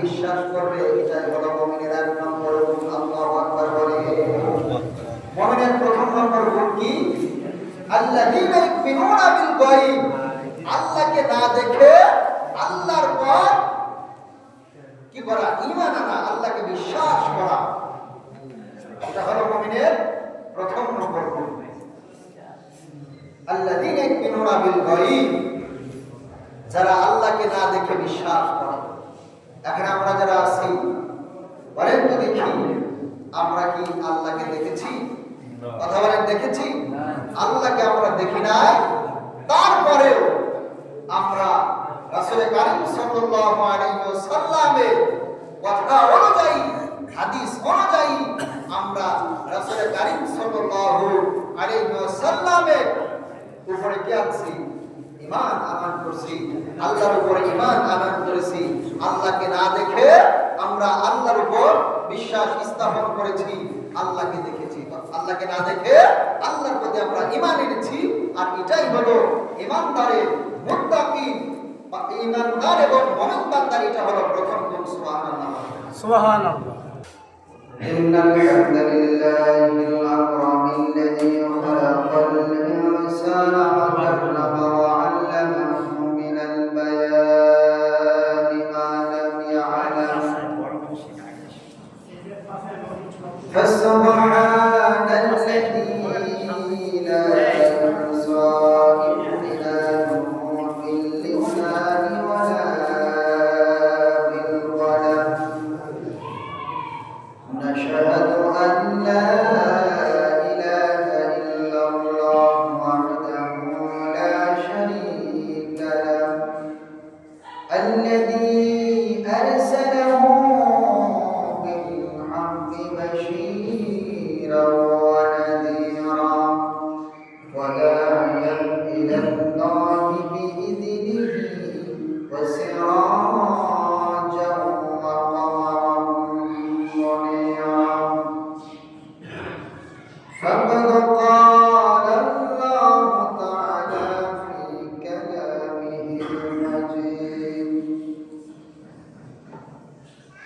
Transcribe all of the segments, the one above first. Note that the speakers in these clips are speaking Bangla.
বিশ্বাস করবে এটাই হলো মুমিনের এক নম্বর আল্লাহু আকবার বলে। মুমিনের প্রথম নম্বর গুণ কি? আল্লাযীনা ইউমিনুনা বিল গায়ব। আল্লাহকে না দেখে আল্লাহর পর কি করা? ঈমান আনা, আল্লাহকে বিশ্বাস করা। এটা হলো মুমিনের প্রথম নম্বর গুণ আল্লাযীনা ইউমিনুনা বিল গায়ব। যারা আল্লাহকে না দেখে বিশ্বাস করে। এখন আমরা যারা আছি বলেন তো দেখি আমরা কি আল্লাহকে দেখেছি? কথা বলেন দেখেছি? আল্লাহকে আমরা দেখি নাই। তারপরেও আমরা রাসূল কারীম সাল্লাল্লাহু আলাইহি ওয়াসাল্লামের কথা অনুযায়ী হাদিস অনুযায়ী আমরা রাসূল কারীম সাল্লাল্লাহু আলাইহি ওয়াসাল্লামের উপরে কি আছি? ইমান আমান করছি আল্লাহর উপর ইমান আমান করেছি আল্লাহকে না দেখে আমরা আল্লাহর উপর বিশ্বাস স্থাপন করেছি আল্লাহকে দেখেছি তো আল্লাহকে না দেখে আল্লাহর প্রতি আমরা ইমান এনেছি আর এটাই হলো ইমানদারের মুত্তাকি বা ইমানদার এবং মুমিন বান্দার এটা হলো প্রথম গুণ সুবহানাল্লাহ সুবহানাল্লাহ إن الحمد لله الأكرم الذي خلق الإنسان وكرمه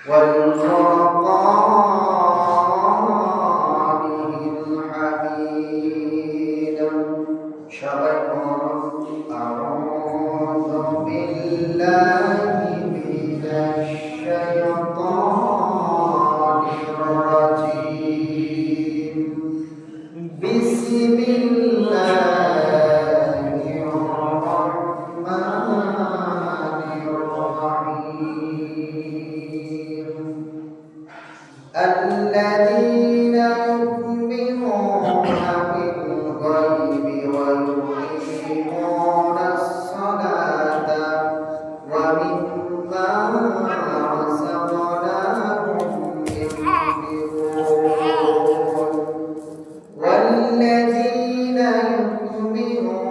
والفرقان والذين يؤمنون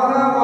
Father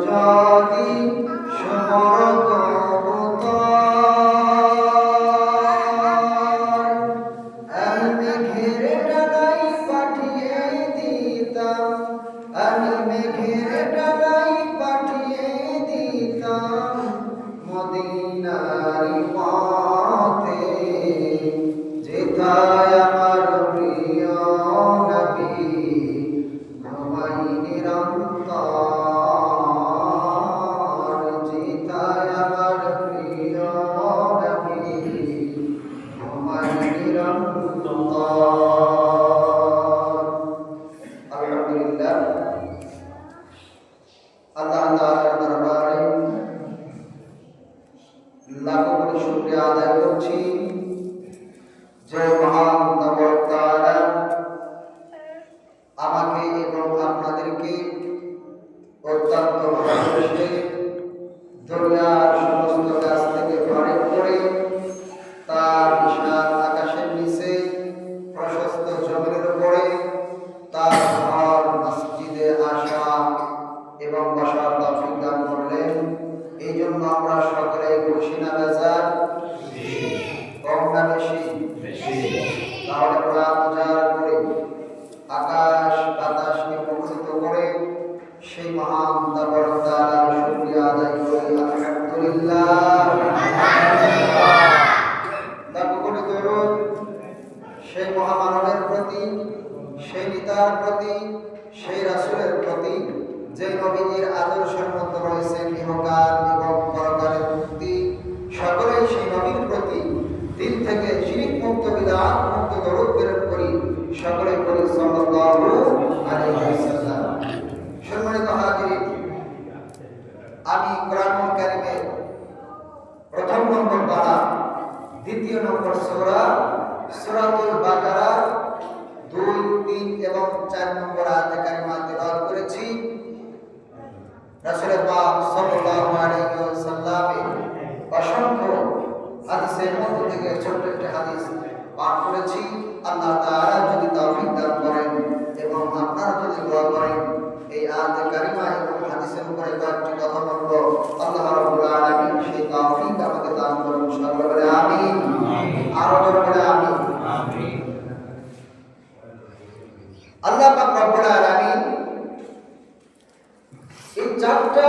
যদি আল্লাহ পাক রব্বুল আলামিন এই চারটা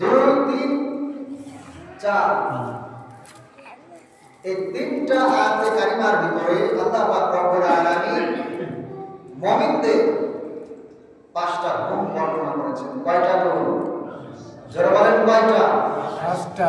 দুই তিন চার এই তিনটা আয়াতে কারিমার ভিতরে আল্লাহ পাক রব্বুল আলামিন মুমিনদের পাঁচটা গুণ বর্ণনা করেছেন। কয়টা গুণ? জোরে বলেন কয়টা? পাঁচটা।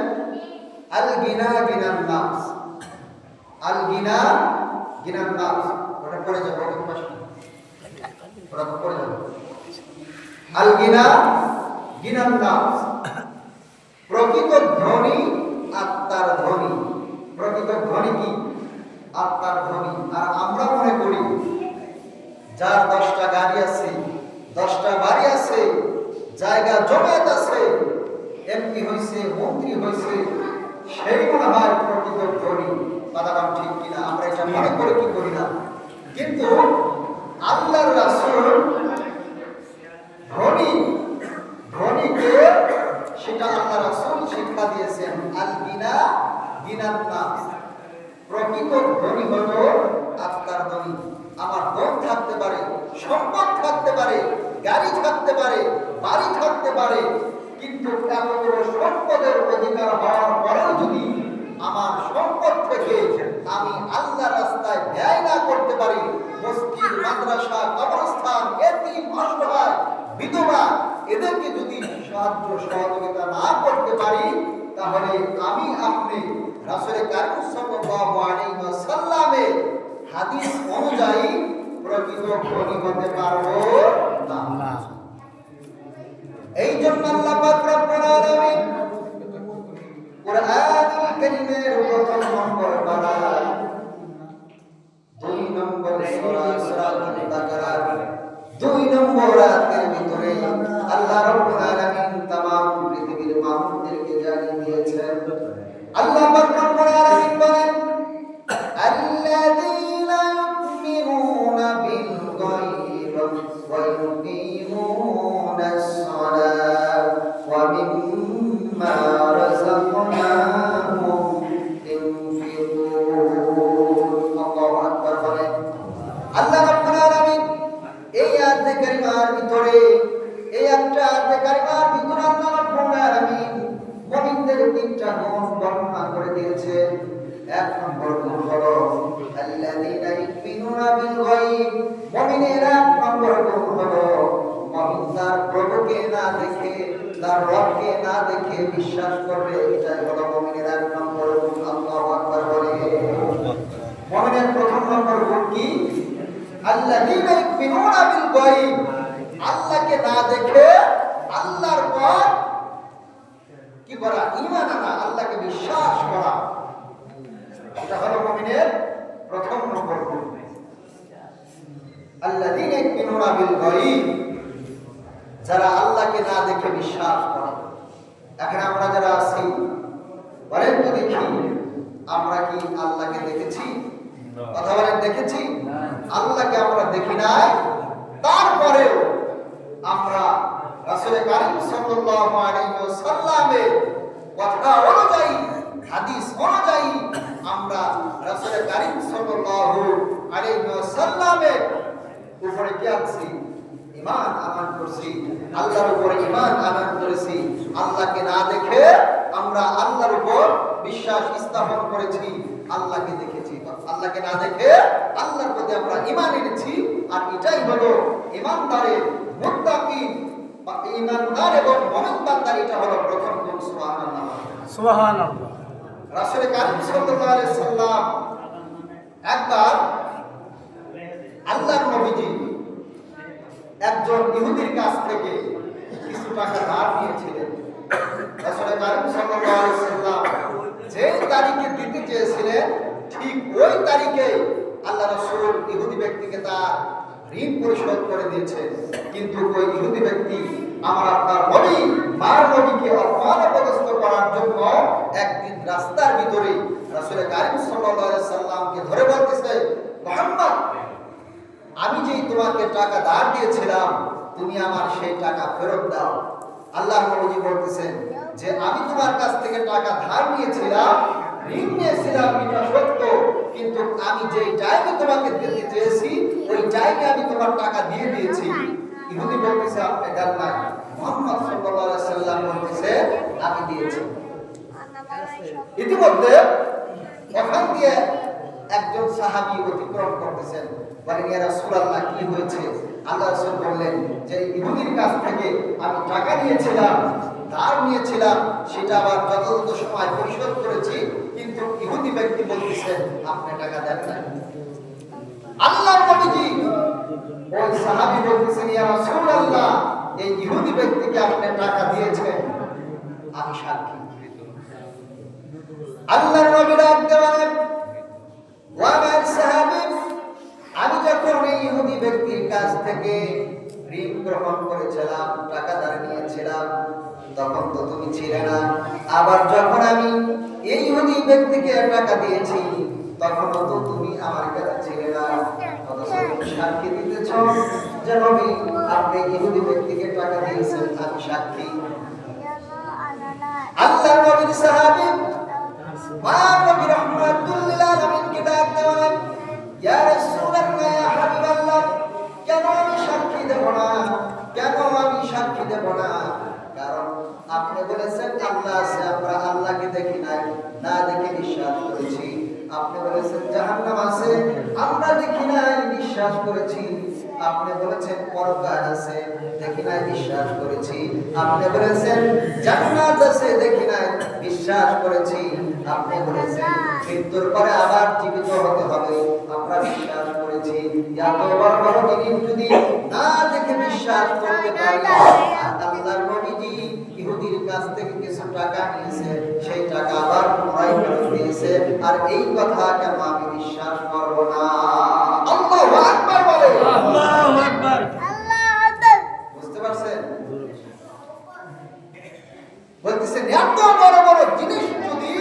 হয়েছে মন্ত্রী হয়েছে, সেই মনে হয় প্রকৃত ধনী বাদাবান ঠিক কিনা, আমরা এটা মনে করে কি করি না। কিন্তু আল্লাহ রাসুল সেটা আল্লাহ রাসুল শিক্ষা দিয়েছেন আল বিনা প্রকৃত ধনী হল আপনার ধনী আমার থাকতে পারে, সম্পদ থাকতে পারে, গাড়ি থাকতে পারে, বাড়ি থাকতে পারে কিন্তু এত সম্পদের অধিকার হওয়ার পরেও যদি আমার সম্পদ থেকে আমি আল্লাহ রাস্তায় ব্যয় না করতে পারি, মসজিদ, মাদ্রাসা, কবরস্থান, এতিম, অসহায়, বিধবা, এদেরকে যদি সাহায্য সহযোগিতা না করতে পারি, তাহলে আমি আপনি রাসূলের কারীম সাল্লাল্লাহু হাদিস অনুযায়ী প্রকৃত হতে পারব না। এই জন্য আল্লাহ পাক রব্বুল আলামিন কোরআনুল কারীমের প্রথম নম্বর পারা দুই নম্বর সূরা সূরাতুল বাকারা দুই নম্বর আয়াতের ভিতরে আল্লাহ রব্বুল আলামিন মুমিনদের তিনটা গুণ বর্ণনা করে দিয়েছেন এক নম্বর গুণ হলো, আল্লাযীনা ইউমিনুনা বিল গায়ব। মুমিনের এক নম্বর গুণ হলো, মুমিন তার প্রভুকে না দেখে, তার রবকে না দেখে বিশ্বাস করবে। এটাই হলো মুমিনের এক নম্বর গুণ, আল্লাহু আকবার বলে। মুমিনের প্রথম নম্বর গুণ কি? আল্লাযীনা ইউমিনুনা বিল গায়ব। আল্লাহকে না দেখে, আল্লাহর পর কি করা? ঈমান আনা আল্লাহকে বিশ্বাস করা। এটা হলো মুমিনের প্রথম নম্বর গুণ। বিল গায়ব যারা আল্লাহকে না দেখে বিশ্বাস করে। এখন আমরা যারা আছি বলেন তো দেখি আমরা কি আল্লাহকে দেখেছি? কথা বলেন দেখেছি? আল্লাহকে আমরা দেখি নাই তারপরেও আমরা রাসূল কারীম আল্লাহকে না দেখে আমরা আল্লাহর উপর বিশ্বাস স্থাপন করেছি, আল্লাহকে দেখেছি। আল্লাহকে না দেখে আল্লাহর প্রতি আমরা ঈমান এনেছি, আর এটাই হলো ঈমানদারের মুত্তাকি বা ঈমানদার এবং মুমিন বান্দার এটা হলো প্রথম গুণ সুবহানাল্লাহ। সুবহানাল্লাহ। রাসূল কারীম সাল্লাল্লাহু আলাইহি সাল্লাম একবার আল্লাহর নবীজি একজন ইহুদির কাছ থেকে কিছু টাকা ধার নিয়েছিলেন। রাসূল কারীম সাল্লাল্লাহু আলাইহি সাল্লাম যে তারিখে দিতে চেয়েছিলেন ঠিক ওই তারিখে আল্লাহ রাসূল ইহুদি ব্যক্তিকে তার ঋণ পরিশোধ করে দিয়েছেন কিন্তু ওই ইহুদি ব্যক্তি আমার আপনার নবী, মার নবীকে অপমান অপদস্থ করার জন্য একদিন রাস্তার ভিতরে রাসূল কারীম সাল্লামকে ধরে বলতেছে, মুহাম্মদ, আমি যেই তোমাকে টাকা ধার দিয়েছিলাম, তুমি আমার সেই টাকা ফেরত দাও। আল্লাহ নবী বলতেছেন যে, আমি তোমার কাছ থেকে টাকা ধার নিয়েছিলাম, ঋণ নিয়েছিলাম, এটা সত্য, কিন্তু আমি যেই টাইমে তোমাকে দিতে চেয়েছি ওই টাইমে আমি তোমার টাকা দিয়ে দিয়েছি। ইহুদি বলতেছে, আপনি দেন নাই। মোহাম্মদ সাল্লাল্লাহু আলাইহি সাল্লাম বলতেছে, আমি দিয়েছি। ইতিমধ্যে ওখান দিয়ে একজন সাহাবী অতিক্রম করতেছেন। বলেন, ইয়া রাসূলুল্লাহ, কি হয়েছে? আল্লাহ রাসূল বললেন, যে ইহুদির কাছ থেকে আমি টাকা নিয়েছিলাম, ধার নিয়েছিলাম, সেটা আবার যথাযথ সময় পরিশোধ করেছি, কিন্তু ইহুদি ব্যক্তি বলতেছেন আপনি টাকা দেন না আল্লাহ নবীজি ওই সাহাবী বলতেছেন, ইয়া রাসূলুল্লাহ, এই ইহুদি ব্যক্তিকে আপনি টাকা দিয়েছেন? আমি সাক্ষী আল্লাহর নবী ডাক দেওয়ালেন ও আমার সাহাবী, আমি যখন এই ইহুদি ব্যক্তির কাছ থেকে ঋণ গ্রহণ করেছিলাম, টাকা ধার নিয়েছিলাম, তখন তো তুমি ছিলে না। আবার যখন আমি এই ইহুদি ব্যক্তিকে টাকা দিয়েছি তখনও তো তুমি আমার কাছে অথচ তুমি সাক্ষী দিতেছ। যে নবী আপনি ইহুদি ব্যক্তিকে টাকা দিয়েছেন আমি সাক্ষী। আল্লাহর আপনি বলেছেন, জান্নাত আছে, দেখি নাই, বিশ্বাস করেছি, আপনি বলেছেন। মৃত্যুর পরে আবার জীবিত হতে হবে, আমরা বিশ্বাস করেছি। এত বড় বড় জিনিস যদি না দেখে বিশ্বাস করতে পারি আল্লাহর নবীজি ইহুদির কাছ থেকে কিছু টাকা নিয়েছে, সেই টাকা আবার পুনরায় ফেরত দিয়েছে। আর এই কথা কেন আমি বিশ্বাস করব না আল্লাহু আকবার বলে আল্লাহু আকবার বুঝতে পারছেন বলতেছেন এত বড় বড় জিনিস যদি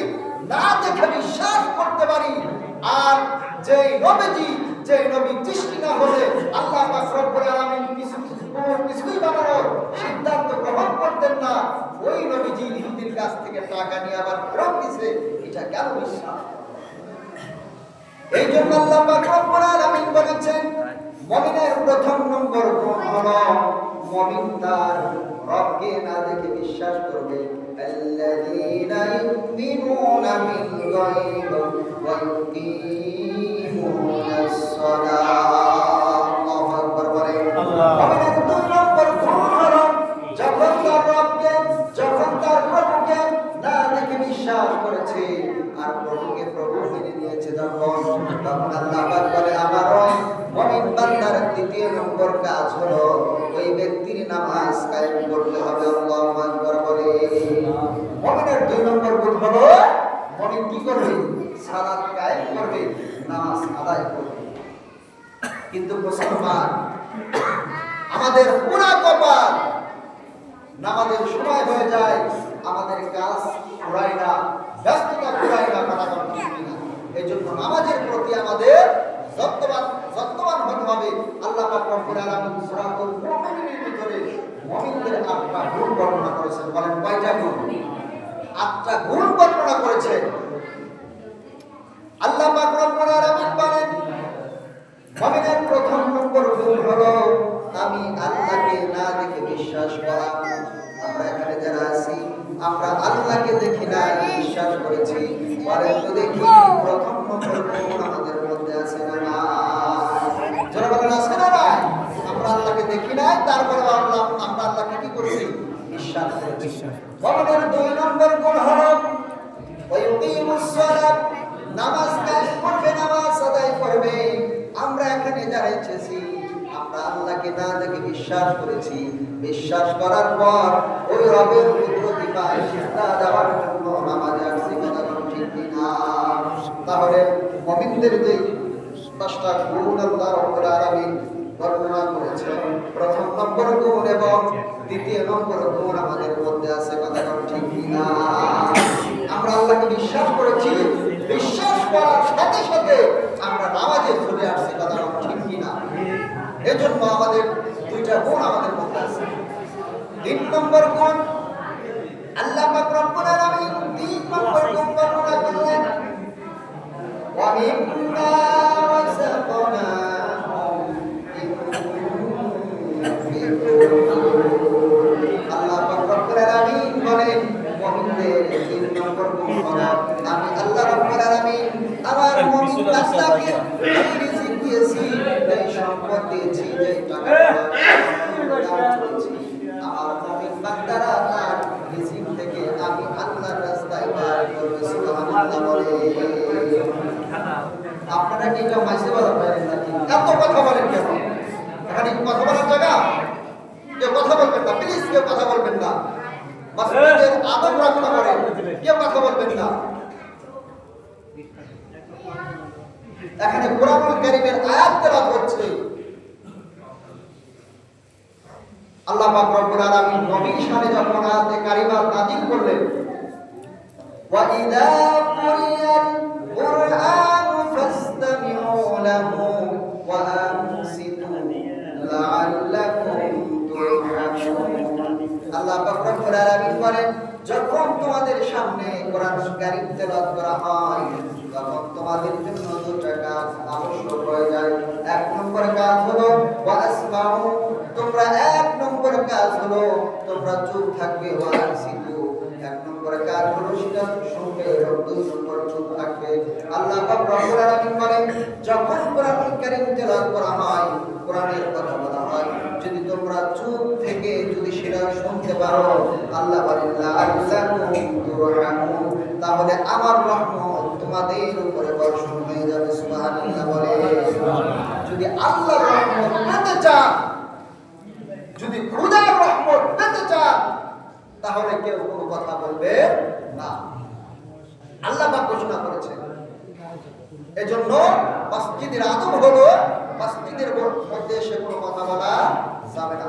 না দেখে বিশ্বাস করতে পারি আর যে নবীজি যে নবী সৃষ্টি না হলে আল্লাহ পাক রব্বুল আলামিন কিছু কোনো কিছুই বানানোর সিদ্ধান্ত গ্রহণ করতেন না ওই নবীজি ইহুদির কাছ থেকে টাকা নিয়ে আবার ফেরত দিছে এটা কেন বিশ্বাস এই জন্য আল্লাহ পাক রব্বুল আলামিন বলেছেন মুমিনের প্রথম নম্বর গুণ হলো মুমিন তার রবকে না দেখে বিশ্বাস করবে। আল্লাযীনা ইউমিনুনা বিল গায়ব ওয়া ইউকিমুনা আস-সালাহ আল্লাহু আকবার বলে আল্লাহ বিশ্বাস করেছে। আর প্রভুকে প্রভু মেনে নিয়েছে যখন, তখন আমারও বান্দার দ্বিতীয় নম্বর কাজ ওই ব্যক্তির নামাজ কায়েম করতে হবে বলে। মুমিনের দুই নম্বর মুমিন কি করবে? সালাত কায়েম করবে, নামাজ আদায় করবে। কিন্তু মুসলমান, আমাদের পুরা কপাল নামাজের সময় হয়ে যায়। আমাদের কাজ ফুরাই না ব্যস্ততা ফুরাই না। কাটাকাট এই জন্য নামাজের প্রতি আমাদের যত্নবান যত্নবান হতে হবে। আল্লাহ পাক রব্বুল আলামিন সূরাতুল মুমিনের ভিতরে মুমিনদের আটটা গুণ বর্ণনা করেছেন। বলেন, কয়টা গুণ? আটটা গুণ বর্ণনা করেছেন। আল্লাহ পাক রব্বুল আলামিন বলেন, মুমিনের প্রথম নম্বর গুণ হলো আমি আল্লাহকে না দেখে বিশ্বাস করা আমরা এখানে যারা আছি আমরা আল্লাহকে দেখি না বিশ্বাস করেছি পরে তো দেখি প্রথম নম্বর গুণ আমাদের মধ্যে আছে না নাই? যারা বলেন আছে না নাই আমরা আল্লাহকে দেখি নাই তারপরে আল্লাহ আমরা আল্লাহকে কি করেছি বিশ্বাস করেছি মুমিনের দুই নম্বর গুণ হলো ওয়ায়ুকিমুস সালাত নামাজ কায়েম করবে নামাজ আদায় করবে আমরা এখানে যারা এসেছি আমরা আল্লাহকে না দেখে বিশ্বাস করেছি। বিশ্বাস করার পর ওই রবের কুদরতি পায় সিদ্ধা দেওয়ার জন্য আসছি কথা ঠিক কিনা? তাহলে মুমিনদের যে পাঁচটা গুণ আল্লাহ রব্বুল আলামিন বর্ণনা করেছেন। প্রথম নম্বর গুণ এবং দ্বিতীয় নম্বর গুণ আমাদের মধ্যে আছে কথা ঠিক কিনা? আমরা আল্লাহকে বিশ্বাস করেছি। বিশ্বাস করার সাথে সাথে আমরা নামাজে চলে আসছি কথা ঠিক কিনা? এজন্য আমাদের কেউ কথা বলবেন না। মসজিদের আদব রক্ষা করেন কেউ কথা বলবেন না। এখানে কোরআনুল কারীমের আয়াত তেলাওয়াত হচ্ছে। আল্লাহ পাক রব্বুল আলামিন নবীর শানে যখন আয়াতে কারিমা নাযিল করলেন ওয়া ইযা কুরিয়াল কুরআনু ফাসতামিউ লাহু। বলেন যখন তোমাদের সামনে কোরআন গাড়ি তেলাওয়াত করা হয়, তখন তোমাদের জন্য দুটা কাজ আবশ্যক হয়ে যায়। এক নম্বর কাজ হলো তোমরা এক নম্বর কাজ হলো, তোমরা চুপ থাকবে ওয়াসিতু আল্লাহ যদি তোমরা চুপ থেকে যদি সেটা শুনতে পারো, আল্লাহ তাহলে আমার রহমত তোমাদের উপরে বর্ষণ হয়ে যাবে বলে। যদি আল্লাহর রহমত পেতে চান যদি খুদার রহমত পেতে চান তাহলে কেউ কোনো কথা বলবে না। আল্লাহ পাক ঘোষণা করেছেন। এজন্য মসজিদের আদব হলো, মসজিদের মধ্যে এসে কোনো কথা বলা যাবে না।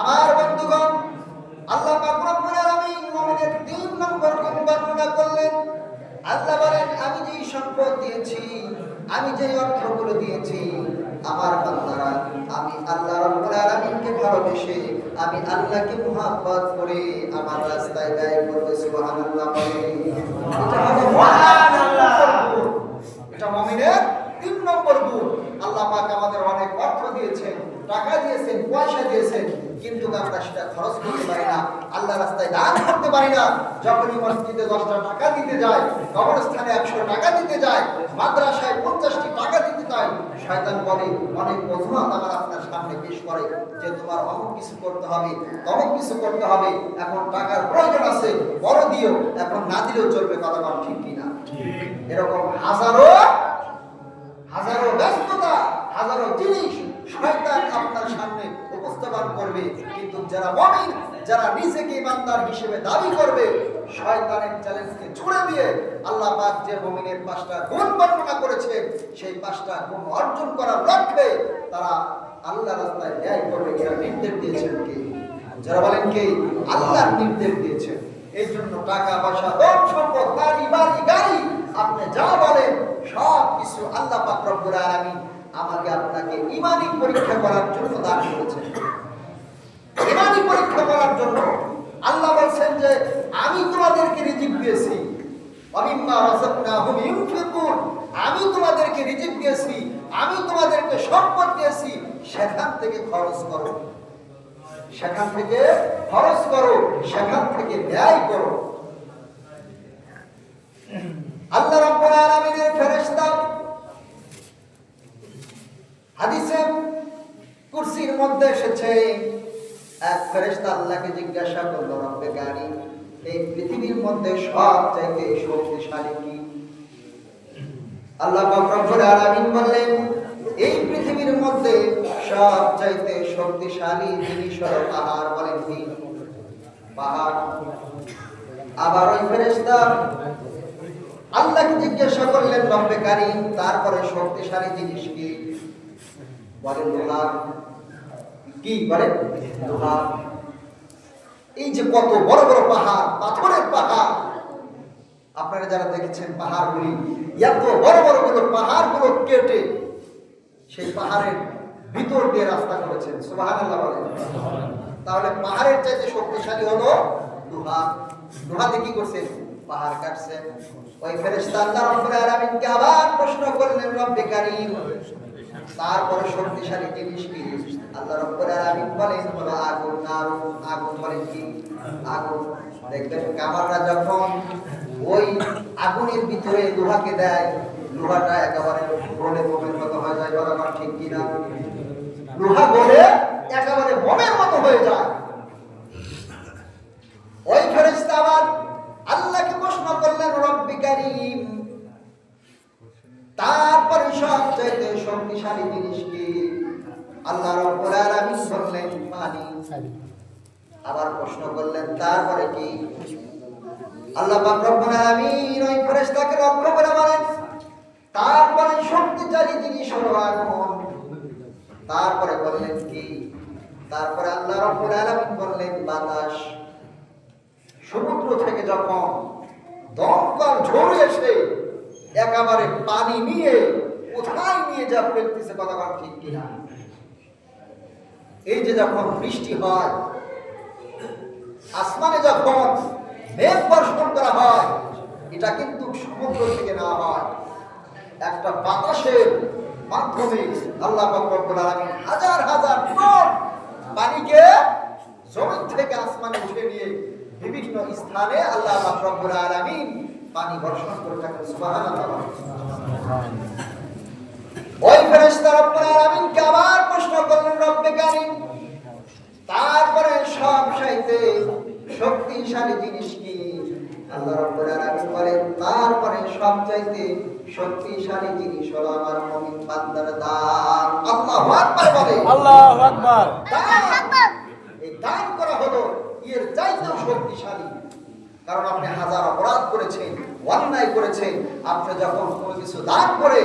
আমার বন্ধুগণ, আল্লাহ আমি যেই সম্পদ দিয়েছি, আমি যেই অর্থগুলো দিয়েছি, আমার বান্দারা আমি আল্লাহ রব্বুল আলামিনকে ভালোবেসে আমি আল্লাহকে মুহাব্বত করে আমার রাস্তায় ব্যয় করবে সুবহানাল্লাহ বলে। এটা তিন নম্বর গুণ। আল্লাহ পাক আমাদের অনেক অর্থ দিয়েছেন, টাকা দিয়েছেন, পয়সা দিয়েছেন, কিন্তু আমরা সেটা খরচ করতে পারি না, আল্লাহ রাস্তায় দান করতে পারি না। যখনই মসজিদে দশটা টাকা দিতে যায়, কবরস্থানে একশো টাকা দিতে যায় মাদ্রাসায় পঞ্চাশটি টাকা দিতে চাই শয়তান বলে অনেক অজুহাত আমার আপনার সামনে পেশ করে যে তোমার অমুক কিছু করতে হবে তমুক কিছু করতে হবে এখন টাকার প্রয়োজন আছে বড় দিও এখন না দিলেও চলবে কথা বল ঠিক কিনা? এরকম হাজারো হাজারো ব্যস্ততা হাজারো জিনিস শয়তান আপনার সামনে উপস্থাপন করবে। কিন্তু যারা মুমিন যারা নিজেকে ইমানদার হিসেবে দাবি করবে শয়তানের চ্যালেঞ্জকে ছুড়ে দিয়ে আল্লাহ পাক যে মুমিনের পাঁচটা গুণ বর্ণনা করেছে সেই পাঁচটা গুণ অর্জন করার লক্ষ্যে তারা আল্লাহ রাস্তায় ব্যয় করবে এরা নির্দেশ দিয়েছেন কে? যারা বলেন কে? আল্লাহর নির্দেশ দিয়েছেন। এই জন্য টাকা, পয়সা, ধন, সম্পদ গাড়ি বাড়ি, গাড়ি, আপনি যা বলেন, সব কিছু আল্লাহ পাক রব্বুল আলামিন আমাকে আপনাকে ইমানি পরীক্ষা করার জন্য দান করেছেন। ইমানি পরীক্ষা করার জন্য আল্লাহ বলছেন যে, আমি তোমাদেরকে রিজিক দিয়েছি। আমি তোমাদেরকে রিজিক দিয়েছি, আমি তোমাদেরকে সম্পদ দিয়েছি, সেখান থেকে খরচ করো। সেখান থেকে খরচ করো, সেখান থেকে ব্যয় করো। আল্লাহ রাব্বুল আলামিনের ফেরেশতা হাদিসে কুরসির মধ্যে এসেছে, এক ফেরেশতা আল্লাহকে জিজ্ঞাসা করল, রব্বে গানি এই পৃথিবীর মধ্যে সব চাইতে শক্তিশালী কি? আল্লাহ আলামিন বললেন, এই পৃথিবীর মধ্যে সব চাইতে শক্তিশালী জিনিস হলো পাহাড় বলেন কি? পাহাড়। আবার ওই ফেরেশতা আল্লাহকে জিজ্ঞাসা করলেন, রব্বে কারিম, তারপরে শক্তিশালী জিনিস কি? বলেন কি বলেন? লোহা এই যে কত বড় বড় পাহাড়, পাথরের পাহাড়। আপনারা যারা দেখেছেন পাহাড়গুলি, এত বড় বড়গুলো পাহাড়গুলো কেটে সেই পাহাড়ের ভিতর দিয়ে রাস্তা করেছেন। বলেন। তাহলে পাহাড়ের চাইতে শক্তিশালী হলো লোহা লোহাতে কি করছেন? পাহাড় কাটছেন। ওই আল্লাহ রাব্বুল আলামিনকে আবার প্রশ্ন করলেন, রব্বে কারীম। তারপরে শক্তিশালী জিনিস কি আল্লাহ রাব্বুল আলামিন বলেন, হলো আগুন, আর আগুন কি? আগুন। দেখবেন কামাররা যখন ওই আগুনের ভিতরে লোহাকে দেয়, লোহাটা একেবারে গলে মতো হয়ে যায়, বলা আমার ঠিক কিনা? লোহা গলে একেবারে মতো হয়ে যায়। ওই আবার আল্লাহকে প্রশ্ন করলেন, রব্বি তারপরে সবচাইতে শক্তিশালী জিনিস কি? আল্লাহ রব্বুল আলামিন বললেন, পানি। আবার প্রশ্ন করলেন, তারপরে কি? আল্লাহ পাক রব্বুল আলামিন করে বলেন, তারপরে শক্তিশালী জিনিস হলো আগুন। তারপরে বললেন, কি? তারপরে আল্লাহ রব্বুল আলামিন বললেন, বাতাস। সমুদ্র থেকে যখন দমকল ঝড় এসে একেবারে পানি নিয়ে, কোথায় নিয়ে যা ফেলতেছে কথা ঠিক কিনা? এই যে যখন বৃষ্টি হয়, আসমানে যখন মেঘ বর্ষণ করা হয়, এটা কিন্তু সমুদ্র থেকে না হয়। একটা বাতাসের মাধ্যমে আল্লাহ হাজার হাজার পানিকে জমিন থেকে আসমানে উঠে নিয়ে বিভিন্ন স্থানে আল্লাহ রব্বুল পানি বর্ষণ করে থাকেন সুবহানাল্লাহ। ওই ফেরেশতা রব্বুল আলামিনকে আবার প্রশ্ন করলেন রব্বে কারীম তারপরে সব চাইতে শক্তিশালী জিনিস কি? আল্লাহ রাব্বুল আলামিন বলেন তারপরে সব চাইতে শক্তিশালী জিনিস হলো আমার মুমিন বান্দার দান। আল্লাহু আকবার বলে। আল্লাহু আকবার। দান এই দান করা হলো এর চাইতেও শক্তিশালী। কারণ আপনি হাজার অপরাধ করেছেন, অন্যায় করেছেন, আপনি যখন কোনো কিছু দান করে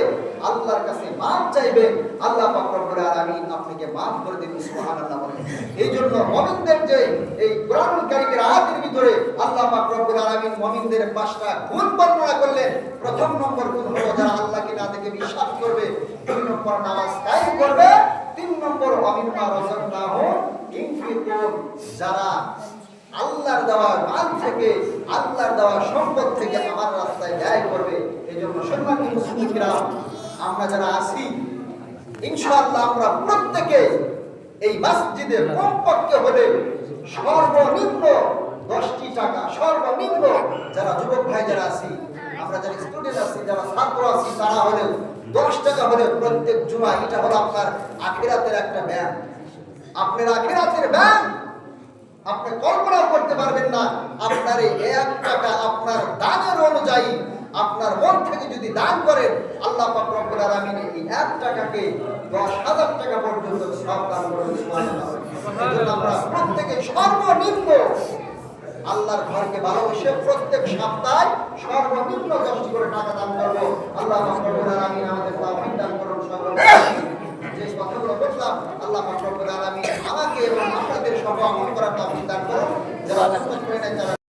আল্লাহর কাছে মাফ চাইবেন, আল্লাহ পাক রব্বুল আলামিন আপনাকে মাফ করে দেবেন, সুবহানাল্লাহ বলেন। এই জন্য মুমিনদের যে এই কোরআনুল কারীমের আয়াতের ভিতরে আল্লাহ পাক রব্বুল আলামিন মুমিনদের পাঁচটা গুণ বর্ণনা করলেন। প্রথম নম্বর গুণ হলো যারা আল্লাহকে না দেখে বিশ্বাস করবে, দুই নম্বর নামাজ কায়েম করবে, তিন নম্বর অমিম্মা রাযাকনাহু ইনফিকুন, যারা আল্লাহর দেওয়া মাল থেকে, আল্লাহর দেওয়া সম্পদ থেকে আমার রাস্তায় ব্যয় করবে। এই জন্য সম্মানিত মুসলিমরা, আমরা যারা আছি, ইনশাআল্লাহ আমরা প্রত্যেকে এই মসজিদে কমপক্ষে হলে সর্বনিম্ন দশটি টাকা, সর্বনিম্ন যারা যুবক ভাই যারা আছি, আমরা যারা স্টুডেন্ট আছি, যারা ছাত্র আছি, তারা হলে দশ টাকা হলে প্রত্যেক জুমা এটা হলো আপনার আখিরাতের একটা ব্যায়াম। আপনার আখিরাতের ব্যায়াম আপনি কল্পনা করতে পারবেন না, আপনার এই এক টাকা আপনার দানের অনুযায়ী আপনার মন থেকে যদি দান করেন, আল্লাহ রব্বুল আলামিন এই এক টাকাকে দশ হাজার টাকা পর্যন্ত সব দান আমরা প্রত্যেকে সর্বনিম্ন আল্লাহর ঘরকে ভালোবেসে প্রত্যেক সপ্তাহে সর্বনিম্ন দশটি করে টাকা দান করব। আল্লাহ রব্বুল আলামিন আমাদের দান করুন, সর্বনিম্ন। যে কথাগুলো বললাম, আল্লাহ পাক রব্বুল আমাকে এবং আপনাদের সব আমল করার তৌফিক দান করুন। যারা